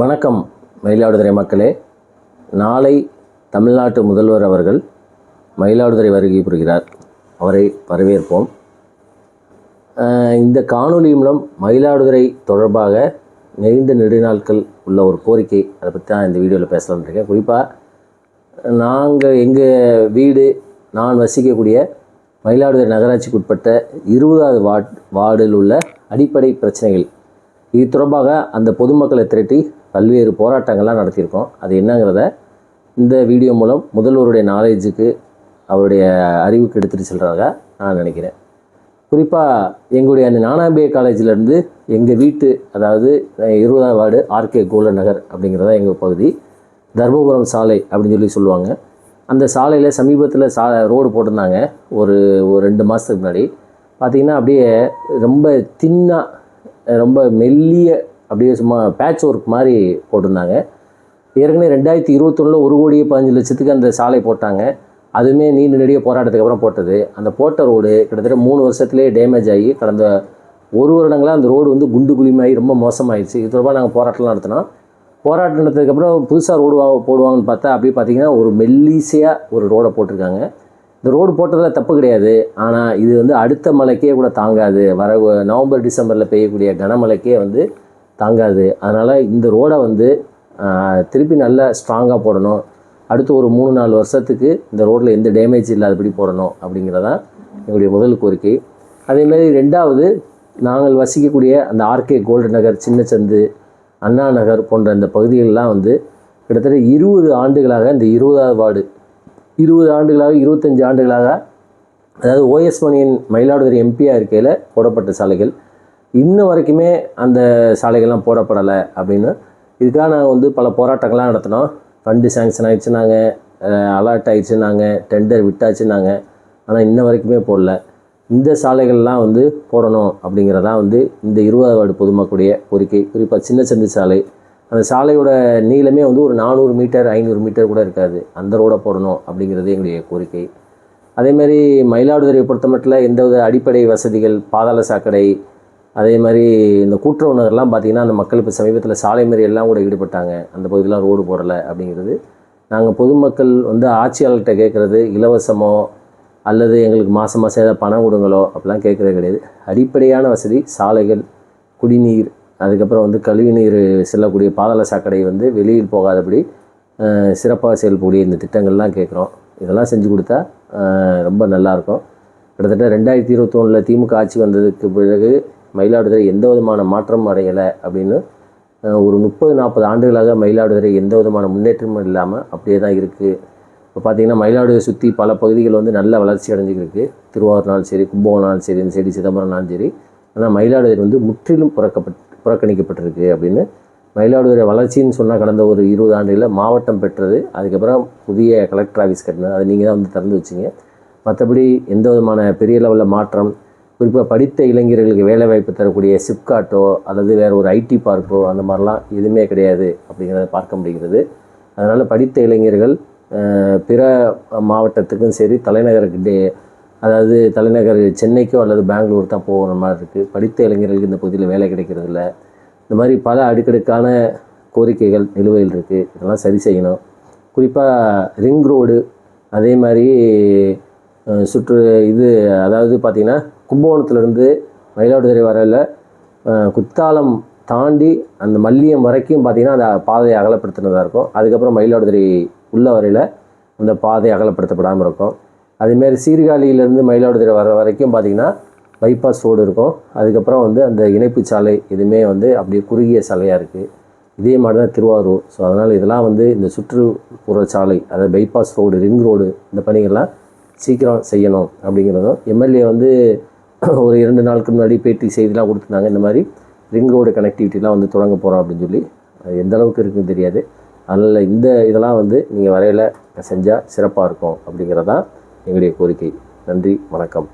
வணக்கம் மயிலாடுதுறை மக்களே. நாளை தமிழ்நாட்டு முதல்வர் அவர்கள் மயிலாடுதுறை வருகை புரிகிறார். அவரை வரவேற்போம். இந்த காணொலி மூலம் மயிலாடுதுறை தொடர்பாக நெறிந்த நெடுநாட்கள் உள்ள ஒரு கோரிக்கை அதை பற்றி தான் இந்த வீடியோவில் பேசலாம்னு இருக்கேன். குறிப்பாக நாங்கள் எங்கள் வீடு நான் வசிக்கக்கூடிய மயிலாடுதுறை நகராட்சிக்கு உட்பட்ட இருபதாவது வார்ட் வார்டில் உள்ள அடிப்படை பிரச்சனைகள். இது தொடர்பாக அந்த பொதுமக்களை திரட்டி பல்வேறு போராட்டங்கள்லாம் நடத்தியிருக்கோம். அது என்னங்கிறத இந்த வீடியோ மூலம் முதல்வருடைய நாலேஜுக்கு அவருடைய அறிவுக்கு எடுத்துகிட்டு செல்கிறதாக நான் நினைக்கிறேன். குறிப்பாக எங்களுடைய அந்த ஞானாம்பிய காலேஜிலேருந்து எங்கள் வீட்டு அதாவது இருபதாம் வார்டு ஆர்கே கோல நகர் அப்படிங்கிறதா எங்கள் பகுதி தர்மபுரம் சாலை அப்படின்னு சொல்லி சொல்லுவாங்க. அந்த சாலையில் சமீபத்தில் சா ரோடு போட்டிருந்தாங்க. ஒரு ஒரு ரெண்டு மாதத்துக்கு முன்னாடி. பார்த்திங்கன்னா அப்படியே ரொம்ப தின்னாக ரொம்ப மெல்லிய அப்படியே சும்மா பேட்ச் ஒர்க் மாதிரி போட்டிருந்தாங்க. ஏற்கனவே ரெண்டாயிரத்தி இருபத்தொன்னில் ஒரு கோடியே பதினஞ்சு லட்சத்துக்கு அந்த சாலை போட்டாங்க. அதுவுமே நீண்ட நெடிய போராட்டத்துக்கு அப்புறம் போட்டது. அந்த போட்ட ரோடு கிட்டத்தட்ட மூணு வருஷத்துலேயே டேமேஜ் ஆகி கடந்த ஒரு வருடங்களாக அந்த ரோடு வந்து குண்டு குழிமாயி ரொம்ப மோசமாயிடுச்சு இது தொடர்பாக நாங்கள் போராட்டம்லாம் நடத்தினோம். போராட்டம் நடத்ததுக்கப்புறம் புதுசாக ரோடு வா போடுவாங்கன்னு பார்த்தா அப்படியே பார்த்தீங்கன்னா ஒரு மெல்லீசியாக ஒரு ரோடை போட்டிருக்காங்க. இந்த ரோடு போட்டதில் தப்பு கிடையாது. ஆனால் இது வந்து அடுத்த மழைக்கே கூட தாங்காது. வர நவம்பர் டிசம்பரில் பெய்யக்கூடிய கனமழைக்கே வந்து தாங்காது. அதனால் இந்த ரோடை வந்து திருப்பி நல்லா ஸ்ட்ராங்காக போடணும். அடுத்து ஒரு மூணு நாலு வருஷத்துக்கு இந்த ரோட்டில் எந்த டேமேஜ் இல்லாதபடி போடணும் அப்படிங்கிறதான் எங்களுடைய முதல் கோரிக்கை. அதேமாரி ரெண்டாவது நாங்கள் வசிக்கக்கூடிய அந்த ஆர்கே கோல்டு நகர் சின்னச்சந்து அண்ணா நகர் போன்ற இந்த பகுதிகளெலாம் வந்து கிட்டத்தட்ட இருபது ஆண்டுகளாக இந்த இருபதாவது வார்டு இருபது ஆண்டுகளாக இருபத்தஞ்சி ஆண்டுகளாக அதாவது ஓஎஸ் மணியன் மயிலாடுதுறை எம்பியாக இருக்கையில் போடப்பட்ட சாலைகள். இன்ன வரைக்குமே அந்த சாலைகள்லாம் போடப்படலை அப்படின்னு. இதுக்காக நாங்கள் வந்து பல போராட்டங்கள்லாம் நடத்தினோம். ஃபண்டு சேங்ஷன் ஆயிடுச்சுனாங்க அலர்ட் ஆயிடுச்சுனாங்க டெண்டர் விட்டாச்சுனாங்க ஆனால் இன்ன வரைக்குமே போடல. இந்த சாலைகள்லாம் வந்து போடணும் அப்படிங்கிறதான் வந்து இந்த இருபதாவது வார்டு பொதுமக்களுடைய கோரிக்கை. குறிப்பாக சின்ன சந்து சாலை. அந்த சாலையோட நீளமே வந்து ஒரு நானூறு மீட்டர் ஐநூறு மீட்டர் கூட இருக்காது. அந்த ரோடை போடணும் அப்படிங்கிறது எங்களுடைய கோரிக்கை. அதேமாதிரி மயிலாடுதுறையை பொறுத்த மட்டும் எந்தவித அடிப்படை வசதிகள் பாதாள சாக்கடை அதே மாதிரி இந்த கூட்டுறவு நகர்லாம் பார்த்திங்கன்னா அந்த மக்கள் இப்போ சமீபத்தில் சாலை மறியெல்லாம் கூட ஈடுபட்டாங்க. அந்த பகுதியெலாம் ரோடு போடலை அப்படிங்கிறது. நாங்கள் பொதுமக்கள் வந்து ஆட்சியாளர்கிட்ட கேட்குறது இலவசமோ அல்லது எங்களுக்கு மாதம் மாதம் ஏதாவது பணம் கொடுங்களோ அப்படிலாம் கேட்குறது கிடையாது. அடிப்படையான வசதி சாலைகள் குடிநீர் அதுக்கப்புறம் வந்து கழிவுநீர் செல்லக்கூடிய பாதாள சாக்கடை வந்து வெளியில் போகாதபடி சிறப்பாக செயல்படக்கூடிய இந்த திட்டங்கள்லாம் கேட்குறோம். இதெல்லாம் செஞ்சு கொடுத்தா ரொம்ப நல்லாயிருக்கும் கிட்டத்தட்ட ரெண்டாயிரத்தி இருபத்தொன்னில் திமுக ஆட்சி வந்ததுக்கு பிறகு மயிலாடுதுறை எந்த விதமான மாற்றமும் அடையலை அப்படின்னு ஒரு முப்பது நாற்பது ஆண்டுகளாக மயிலாடுதுறை எந்த விதமான முன்னேற்றமும் இல்லாமல் அப்படியே தான் இருக்குது இப்போ பார்த்தீங்கன்னா மயிலாடுதுறை சுற்றி பல பகுதிகள் வந்து நல்ல வளர்ச்சி அடைஞ்சிருக்கு திருவாரூர்னாலும் சரி கும்பகோணம்னாலும் சரி இந்த சிதம்பரம்னாலும் சரி. ஆனால் மயிலாடுதுறை வந்து முற்றிலும் புறக்கப்பட் புறக்கணிக்கப்பட்டிருக்கு அப்படின்னு மயிலாடுதுறை வளர்ச்சின்னு சொன்னால் கடந்த ஒரு இருபது ஆண்டுகளில் மாவட்டம் பெற்றது. அதுக்கப்புறம் புதிய கலெக்டர் ஆஃபீஸ் கட்டினது. அதை நீங்கள் தான் வந்து திறந்து வச்சிங்க. மற்றபடி எந்த விதமான பெரிய லெவலில் மாற்றம் குறிப்பாக படித்த இளைஞர்களுக்கு வேலைவாய்ப்பு தரக்கூடிய சிப்காட்டோ அல்லது வேறு ஒரு ஐடி பார்க்கோ அந்த மாதிரிலாம் எதுவுமே கிடையாது அப்படிங்கிறத பார்க்க முடிகிறது. அதனால் படித்த இளைஞர்கள் பிற மாவட்டத்துக்கும் சரி தலைநகருக்கு டே அதாவது தலைநகர் சென்னைக்கோ அல்லது பெங்களூர் தான் போகிற மாதிரி இருக்குது படித்த இளைஞர்களுக்கு இந்த பகுதியில் வேலை கிடைக்கிறதில்ல. இந்த மாதிரி பல அடுக்கடுக்கான கோரிக்கைகள் நிலுவையில் இருக்குது இதெல்லாம் சரி செய்யணும். குறிப்பாக ரிங் ரோடு அதே மாதிரி சுற்று இது அதாவது பார்த்திங்கன்னா கும்பகோணத்துலேருந்து மயிலாடுதுறை வரையில் குத்தாலம் தாண்டி அந்த மல்லியம் வரைக்கும் பார்த்திங்கன்னா அந்த பாதையை அகலப்படுத்தினதாக இருக்கும். அதுக்கப்புறம் மயிலாடுதுறை உள்ள வரையில் அந்த பாதை அகலப்படுத்தப்படாமல் இருக்கும். அதேமாரி சீர்காழியிலேருந்து மயிலாடுதுறை வர வரைக்கும் பார்த்திங்கன்னா பைபாஸ் ரோடு இருக்கும். அதுக்கப்புறம் வந்து அந்த இணைப்பு சாலை இதுவுமே வந்து அப்படியே குறுகிய சாலையாக இருக்குது இதே மாதிரி தான் திருவாரூர். ஸோ அதனால் இதெல்லாம் வந்து இந்த சுற்றுப்புற சாலை அதாவது பைபாஸ் ரோடு ரிங் ரோடு இந்த பணிகள்லாம் சீக்கிரம் செய்யணும் அப்படிங்கிறதும் எம்எல்ஏ வந்து ஒரு இரண்டு நாளுக்கு முன்னாடி பேட்டி செய்திலாம் கொடுத்துருந்தாங்க. இந்த மாதிரி ரிங் ரோடு கனெக்டிவிட்டிலாம் வந்து தொடங்க போகிறோம் அப்படின்னு சொல்லி. அது எந்த அளவுக்கு இருக்குன்னு தெரியாது. அதனால் இந்த இதெல்லாம் வந்து நீங்கள் வரையில் செஞ்சால் சிறப்பாக இருக்கும் அப்படிங்கிறதான் எங்களுடைய கோரிக்கை. நன்றி வணக்கம்.